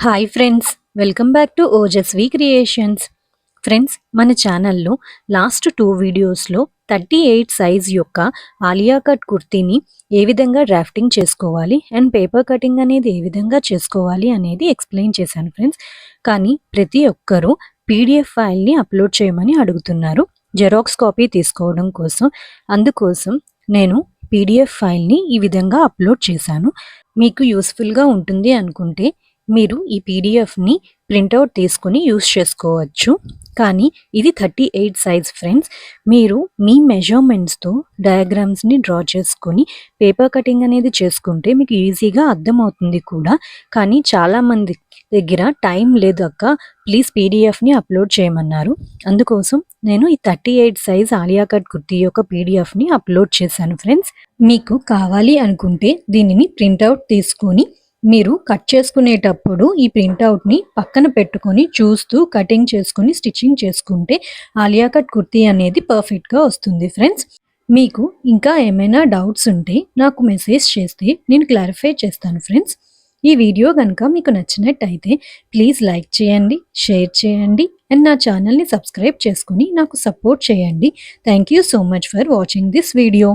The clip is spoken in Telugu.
Hi friends welcome back to Ojaswi creations friends మన ఛానల్లో లాస్ట్ టూ వీడియోస్లో థర్టీ ఎయిట్ సైజ్ యొక్క ఆలియా కట్ కుర్తీని ఏ విధంగా డ్రాఫ్టింగ్ చేసుకోవాలి అండ్ పేపర్ కటింగ్ అనేది ఏ విధంగా చేసుకోవాలి అనేది ఎక్స్ప్లెయిన్ చేశాను ఫ్రెండ్స్ కానీ ప్రతి ఒక్కరూ పీడిఎఫ్ ఫైల్ని అప్లోడ్ చేయమని అడుగుతున్నారు. జెరాక్స్ కాపీ తీసుకోవడం కోసం. అందుకోసం నేను పీడిఎఫ్ ఫైల్ని ఈ విధంగా అప్లోడ్ చేశాను. మీకు యూస్ఫుల్గా ఉంటుంది అనుకుంటే మీరు ఈ పీడిఎఫ్ని ప్రింటౌట్ తీసుకుని యూస్ చేసుకోవచ్చు. కానీ ఇది థర్టీ ఎయిట్ సైజ్ ఫ్రెండ్స్ మీరు మీ మెజర్మెంట్స్తో డయాగ్రామ్స్ని డ్రా చేసుకొని పేపర్ కటింగ్ అనేది చేసుకుంటే మీకు ఈజీగా అర్థమవుతుంది కూడా. కానీ చాలామంది దగ్గర టైం లేదు అక్క. ప్లీజ్ పీడిఎఫ్ని అప్లోడ్ చేయమన్నారు. అందుకోసం నేను ఈ thirty eight size Alia cut kurti యొక్క పీడిఎఫ్ని అప్లోడ్ చేశాను ఫ్రెండ్స్ మీకు కావాలి అనుకుంటే దీనిని ప్రింటౌట్ తీసుకొని మీరు కట్ చేసుకునేటప్పుడు ఈ ప్రింట్అవుట్ని పక్కన పెట్టుకొని చూస్తూ కటింగ్ చేసుకుని స్టిచ్చింగ్ చేసుకుంటే ఆలియా కట్ కుర్తీ అనేది పర్ఫెక్ట్గా వస్తుంది ఫ్రెండ్స్. మీకు ఇంకా ఏమైనా డౌట్స్ ఉంటే నాకు మెసేజ్ చేస్తే నేను క్లారిఫై చేస్తాను ఫ్రెండ్స్. ఈ వీడియో కనుక మీకు నచ్చినట్టయితే ప్లీజ్ లైక్ చేయండి షేర్ చేయండి అండ్ నా ఛానల్ని సబ్స్క్రైబ్ చేసుకుని నాకు సపోర్ట్ చేయండి. Thank you so much for watching this video.